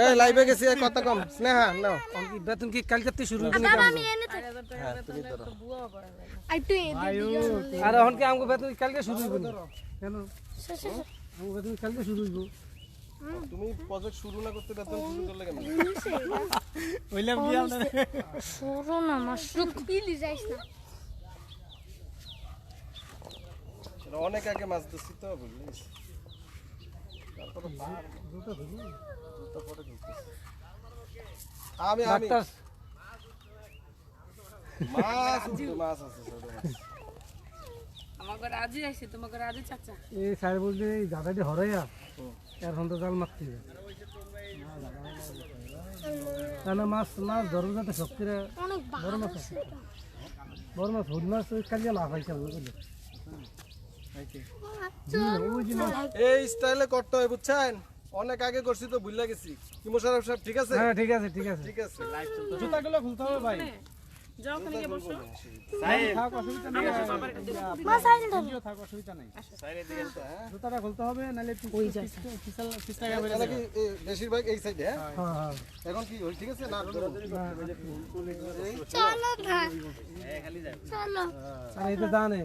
এই লাইভে গেছি কথা কম। স্নেহা নাও। বেতন কি কালকে থেকে শুরু হইব আমি এনে হ্যাঁ তুমি ধরো। আর তুই এদিকে আর এখন কি আমগো বেতন কালকে শুরু না কেন? সে, সে, সে। আমগো বেতন কালকে শুরু হইব। তুমি প্রজেক্ট শুরু না করতে বেতন শুরু করলে কেন? হইলাম কি সরো না মাশরুক পিলি যাইস না। অনেক আগে মাছ ধরছি তো বুঝলিস তারপরে বার জুতা পরে ঢুকতেছে। আমি আমি। মাছ মাছ আছে ছোট মাছ। আমাকে রাজি আইছে তোমাকে রাজি চাচা? এই স্যার বলছে এই দাদাটি হরাইয়া এখন তো জাল মারতে কেন মাছ মাছ ধরবো যাতে শক্তিরা? আছে। এটা। বড় মাছ হরি মাছ কালিয়া লাভ হয়েছে বুঝলি? মাছ এই স্টাইলে করতে হয় বুঝছেন? অনেক আগে করছি তো ভুলে গেছি। কি মোশারফ সাহেব ঠিক আছে? হ্যাঁ ঠিক আছে ঠিক আছে। ঠিক আছে। জুতাগুলো খুলতে হবে ভাই। যাও ওখানে বসো। থাক অসুবিধা নেই। মাছ আইন ধরো থাক অসুবিধা নাই। জুতাটা খুলতে হবে ওই যায় নাকি বেশিরভাগ এই সাইডে হ্যাঁ? হ্যাঁ হ্যাঁ। এখন কি ঠিক আছে না? চলো আর এই জানে।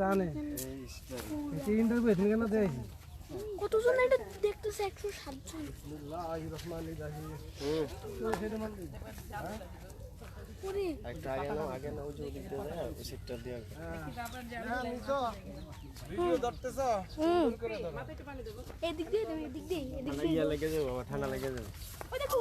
জানে। এই ইন্টারভিউ এখানে কেন দেয়ছি কতজন এটা দেখতেছে? একশো সাতজন। একটা আগে নাও আগে নাও যে ওদিক দিয়ে যায় ওই সিটটা দিয়ে ভিডিও ধরতেছ হুম এদিক দিয়ে। দেবে এদিক দিয়ে এদিক দিয়ে লেগে যাবে ঠান্ডা লেগে যাবে। দেখো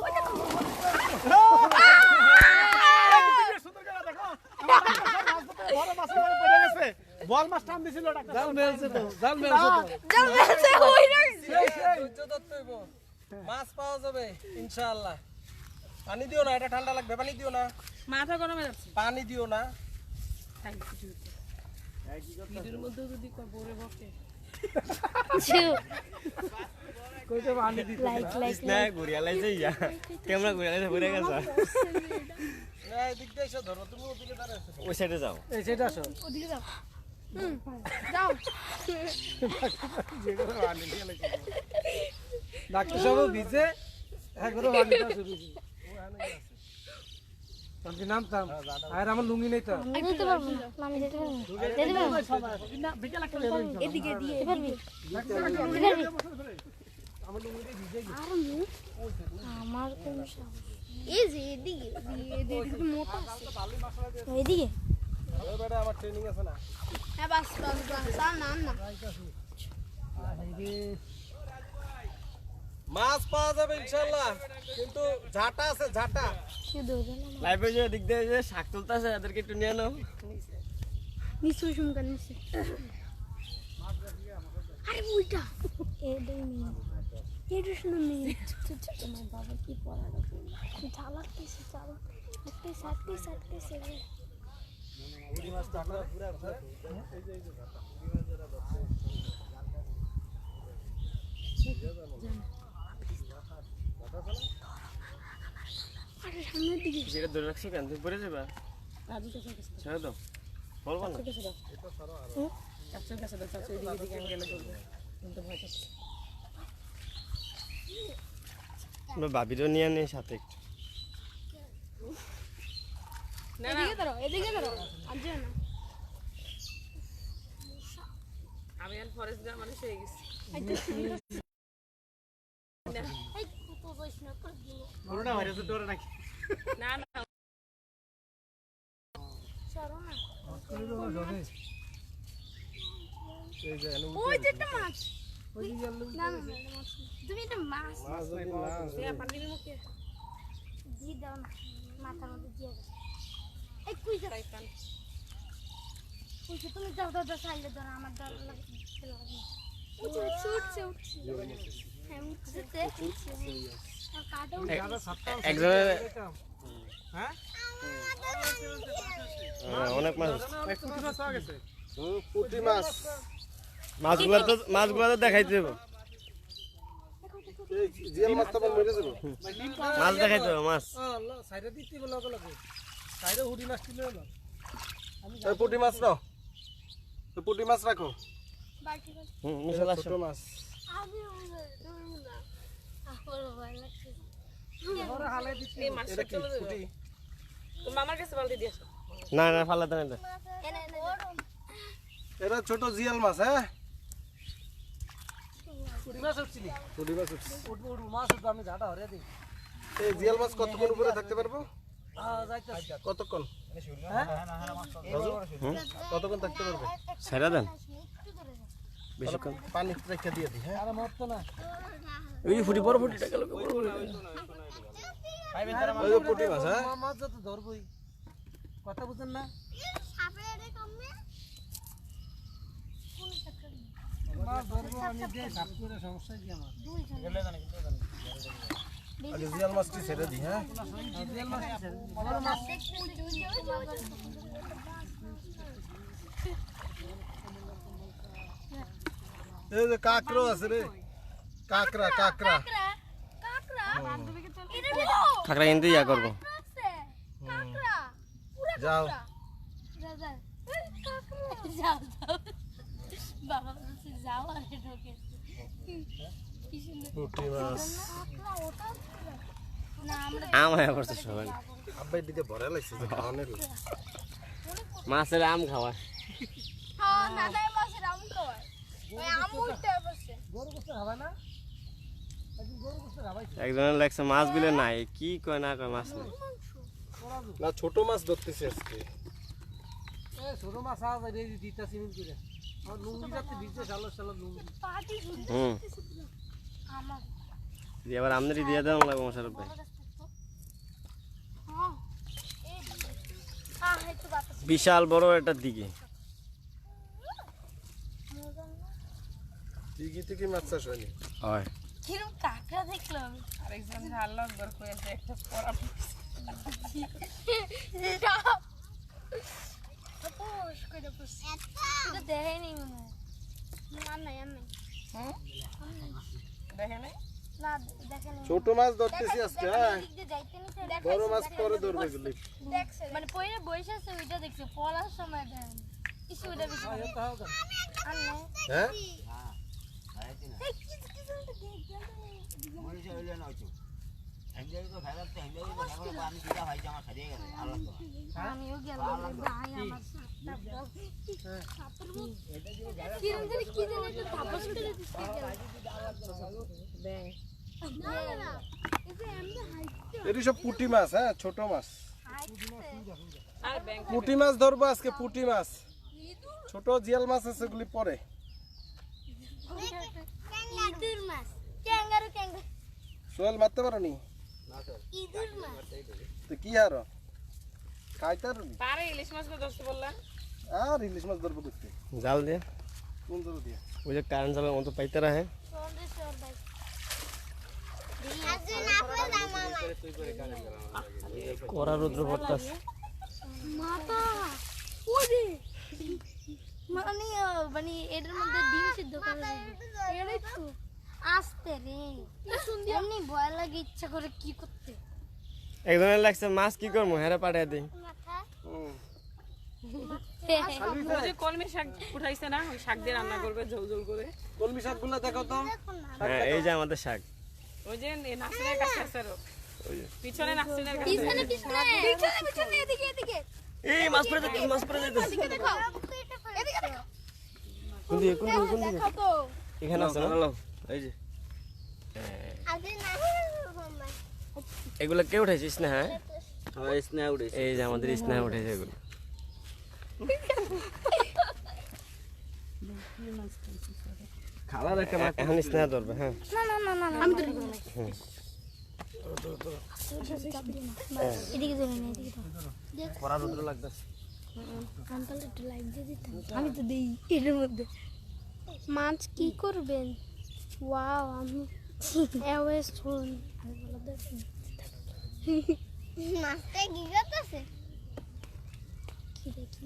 মাছ টান দিছিল জাল মেলছে তো জাল মেলছে তো। জল মেলছে ওই রে ধৈর্য ধরতে হইব। মাছ পাওয়া যাবে ইনশাআল্লাহ। পানি দিও না এটা ঠান্ডা লাগবে পানি দিও না। মাথা গরমে যাচ্ছে। পানি দিও না। তাই কিছু হচ্ছে। ভিডিওর মধ্যেও যদি কয় বকে। কইতে পানি দিতে লাইক লাইক লাইক ঘুরিয়ালাইছে ইয়া। ক্যামেরা ঘুরে গেছে। না এদিক দিয়ে এসে ধরো তুমি ওদিকে ওই সাইডে যাও। এই সেটা আসো। ওদিকে যাও। ডাক্তার সাহেব ভিজে। একবারে পানিটা শুরু আমি নামতাম আর আমার লুঙ্গি নেই তো আমি দিতে পারব না। আমি দিতে পারব না। দিতে পারব। এদিকে দিয়ে। দিতে পারবি দিতে পারবি আর মুখ আমার কোন সাহস এই যে এদিকে এদিকে এদিকে মোটা আছে। এদিকে? ভালো ট্রেনিং আছে না? হ্যাঁ মাছ পাওয়া যাবে ইনশাআল্লাহ কিন্তু ঝাঁটা আছে ঝাঁটা। লাইভে যে দিক দিয়ে যে শাক তুলতেছে এদেরকে একটু নিয়ে নাও। নিশ্চয় শুনকার নিশ্চয়। আরে বইটা এটাই মেয়ে এটা শুনে মেয়ে তোমার বাবা কি পড়াটা ঝালাকতেছে ঝালাকতেছে আটকেছে আটকেছে রে আরে সামনের দিকে যেটা ধরে রাখছো কেন? তুমি পড়ে যাবা? রাজু চাচার কাছে ছেড়ে দাও। বলব না। কাছে দাও কাছে দাও চাচা এদিকে এদিকে আমি গেলে বলবে কিন্তু ভয় পাচ্ছে ভাবিরও নিয়ে নিই সাথে একটু। এদিকে ধরো এদিকে ধরো আর যেও না আমি আর ফরেস্ট গ্রাম মানুষ হয়ে গেছি এই কত বয়স না করে দিল করোনা ভাইরাসের ডরে নাকি না না সরো না জলে এই যে এনে ওই যে একটা মাছ তুমি এটা মাছ মাছ দিয়ে দাও না মাথার মধ্যে দিয়ে দাও এই কুই যাও কুইছে তুমি যাও দাও দাও সাইলে দাও আমার ডর লাগে লাগে। উঠছে উঠছে উঠছে উঠছে। হ্যাঁ হ্যাঁ হ্যাঁ, অনেক মাছ। পুঁটি মাছ মাছগুলো তো মাছগুলো তো দেখাইতে দেবো। মাছ তো আমার মরে যাবে। মাছ দেখাইতে মাছ। হুডি মাছ মাছ নাও। এই পুঁটি মাছ রাখো। বাকি বাকি হুম মিশাল আসো। ছোট মাছ না। পুঁটি? না না ফালাতে না এটা। ছোট জিয়াল মাছ হ্যাঁ? পুঁটি পুঁটি জিয়াল মাছ কতক্ষণ উপরে থাকতে পারব? কতক্ষণ? হ্যাঁ? কতক্ষণ থাকতে পারবে? ছেড়ে দেন। বেশিক্ষণ। পানি রেখে দিয়ে দিই হ্যাঁ? আরে মরতো না। ওই ফুটি বড় ওই মাছ হ্যাঁ? মাছ যত ধরবই। কথা বুঝেন না? মাছ ধরবো আমি দিয়ে সাপ করে সমস্যা কি আমার? আগে জিয়াল মাছটি ছেড়ে দিই হ্যাঁ? রিয়েল মাছ আছে বড় মাছ এই যে কাকড়ো আছে রে। চল এটা কাঁকড়া কিন্তু ইয়া করব। যাও। যাও যাও। বাবা যাও আর ঢোকে। পুঁটি মাছ। আমরা আম হয়ে পড়ছে সবাই। আব্বাই দিকে ভরে লাগছে খাওয়ানোর মাছের আম খাওয়া। হ্যাঁ একজনের লাগছে মাছ বিলে নাই কি কয় না কয় মাছ নাই। না ছোট মাছ ধরতেছি আজকে। ছোট মাছ আওয়া যায় রে দিতা সিমেন্ট করে। আর লুঙ্গি যাচ্ছে ভিজতে সালো সালো লুঙ্গি। হুম। আবার আমদানি দিয়ে দেওয়া লাগবে মোশারফ ভাই হ্যাঁ এই হ্যাঁ একটু বাতাস বিশাল বড় একটা দিকে দিঘি থেকে মাছ চাষ হয়নি? হয়। কিরম কাকড়া দেখলাম। আরেকজন যে আল্লাহ আকবার কইছে একটা পড়া দেখাইনি মনে হয়। ছোট মাছ ধরতেছি আজকে হ্যাঁ বড় মাছ পরে ধরবে এগুলি। মানে পয়লা বসে আছে ওইটা দেখছে। পলার সময় দেন। কিছু বেশি হ্যাঁ? দেখ আমিও গেলাম। এটি সব পুঁটি মাছ হ্যাঁ ছোট মাছ। পুটি মাছ ধরবো আজকে, পুটি মাছ। ছোট জিয়াল মাছ আছে এগুলি পরে। সোয়াল মারতে পারো নি কি আর খাইতে পারে, ইলিশ মাছ বললাম। আর ইলিশ মাছ ধরবো করতে জাল দিয়ে? কোন ধরো দিয়ে? ওই যে কারেন্ট জালের মতো পাইতে রাখে। সন্দেশ্বর ভাই আজ না পড়া মামা কড়া রুদ্র পড়তাস মাথা ওরে! মানে আহ, মানে এটার মধ্যে ডিম সিদ্ধ করে দিবি। এটাই তো। আস্তে রে। এমনি ভয় লাগে ইচ্ছা করে কি করতে? একজনের লাগছে মাছ কি করব? হ্যাঁ পাঠিয়ে দিই। হুম। কলমি শাক উঠাইছে না? ওই শাক দিয়ে রান্না করবে ঝোল ঝোল করে। কলমি শাকগুলো দেখো তো। হ্যাঁ এই যে আমাদের শাক। ওই যে নাসরিনের কাছে আছে পিছনে নাসরিনের কাছে পিছনে পিছনে পিছনে পিছনে এদিকে এদিকে। এই মাছ পড়ে যাচ্ছে মাছ পড়ে যাচ্ছে। এদিকে দেখো এদিকে দেখো। কোন দিকে কোন দিকে কোন দিকে? এখানে আছে না? এই যে। আজ না এগুলো কে উঠেছিস না হ্যাঁ এই যে আমাদের স্নেহ উঠেছে এগুলো। খালার একটা এখন স্নেহ ধরবে হ্যাঁ। না না না না আমি ধরে এদিকে ধরে না এদিকে ধরে কড়া রুদ্র লাগতেছে আমি তো দিই এর মধ্যে। মাছ কি করবেন? ওয়াও আমি এওয়েস শুন মাছটা কি করতেছে? কি দেখি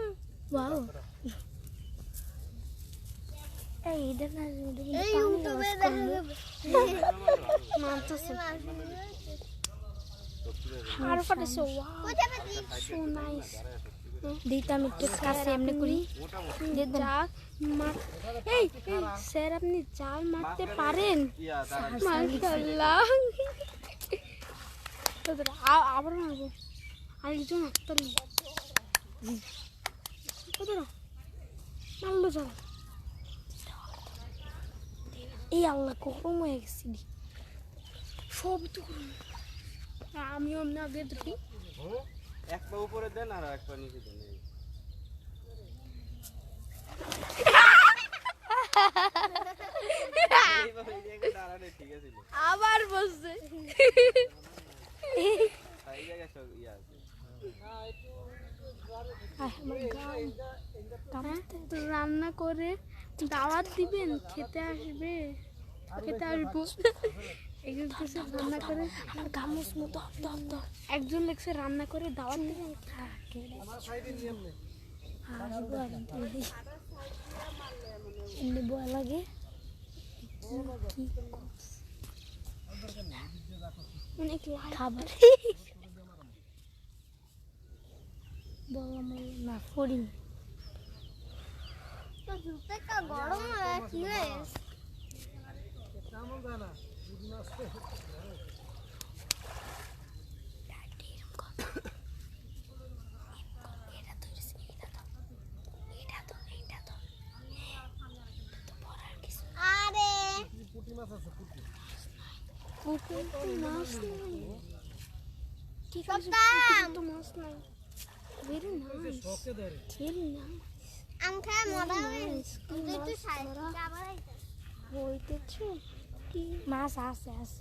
ওয়াও এই এটা না এই ইউটিউবে দেখা যাবে মানতেছে আর পাঠাইছে ওয়াও সো নাইস দিতে আমি একটু কাছে এমনি করি যে জাল মার এই এই, স্যার আপনি জাল মারতে পারেন মাশাআল্লাহ তো দাঁড়া, আ- আবার মারবো আরেকজন হাততালি কত মারলো জাল এই আল্লাহ গরম হয়ে গেছি সব তো আমিও এমনি আগে দেখি এক পা উপরে দেন আর এক পা নিচে দেন। আবার বসছে রান্না করে দাওয়াত দিবেন খেতে আসবে। খেতে আসব। একজন রান্না করে। গামুস মতো একজন লেগছে রান্না করে দাওয়াত দিবেন। এমনি লাগে। অনেক খাবার। বললাম না করিনি গরম কি হয়েছে? আরে! পুকুর তো মাছ নাই। ঠিক আছে পুকুর তো মাছ কি আছে আছে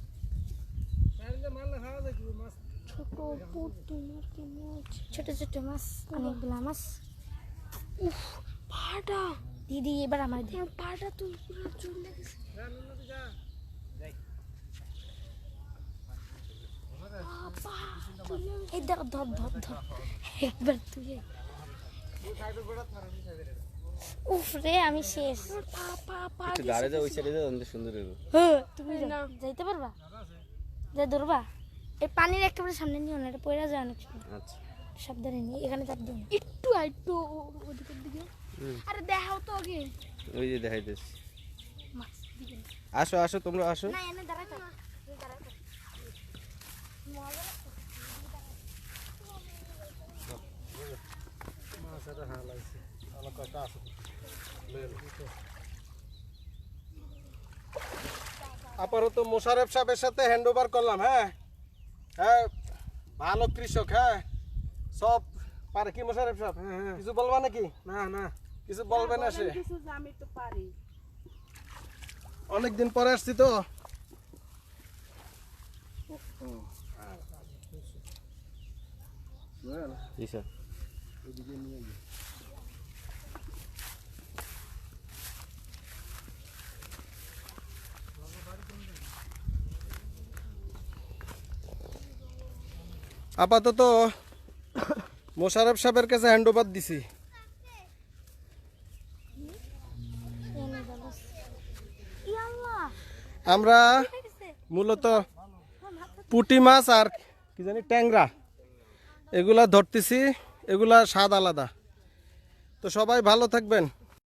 মারলে খাওয়া যায় কি মাছ ছোট পুটু মাছ কি মাছ ছোট ছোট মাছ অনেকগুলা মাছ উফ পাটা। দিদি এবার আমার দে। পাটা তো পুরো চুল লেগেছে বাবা, এই ধর ধর ধর ধর। একবার তুই উফ রে আমি শেষ। পা পা পা একটু গাড়ি যাও ওই সাইডে যাও অনেক সুন্দর হবে হ্যাঁ, তুমি। যাইতে পারবা? যাই ধরবা। এই পানির একেবারে সামনে নিও না এটা পড়ে যায় অনেক আচ্ছা। সাবধানে নিয়ে এখানে চাপ দিও একটু একটু ওদিকের দিকে। আরে দেখাও তো আগে। ওই যে দিকে। না। আসো আসো তোমরা আসো। না এনে দাঁড়াই থাক। থাক। হ্যাঁ লাগছে। ভালো কয়টা আছে? আপাতত মোশারেফ সাহেবের সাথে হ্যান্ড ওভার করলাম হ্যাঁ? হ্যাঁ ভালো কৃষক হ্যাঁ? সব পারে কি মোশারেফ সাহেব? কিছু বলবা নাকি? না না কিছু বলবে না সে? কিছু যে আমি একটু পারি। অনেকদিন পরে আসছি তো। জি স্যার। আপাতত মোশারফ সাহেবের কাছে হ্যান্ড ওভার দিছি। আমরা মূলত পুঁটি মাছ আর কি জানি ট্যাংরা, এগুলা ধরতেছি, এগুলা স্বাদ আলাদা। তো সবাই ভালো থাকবেন।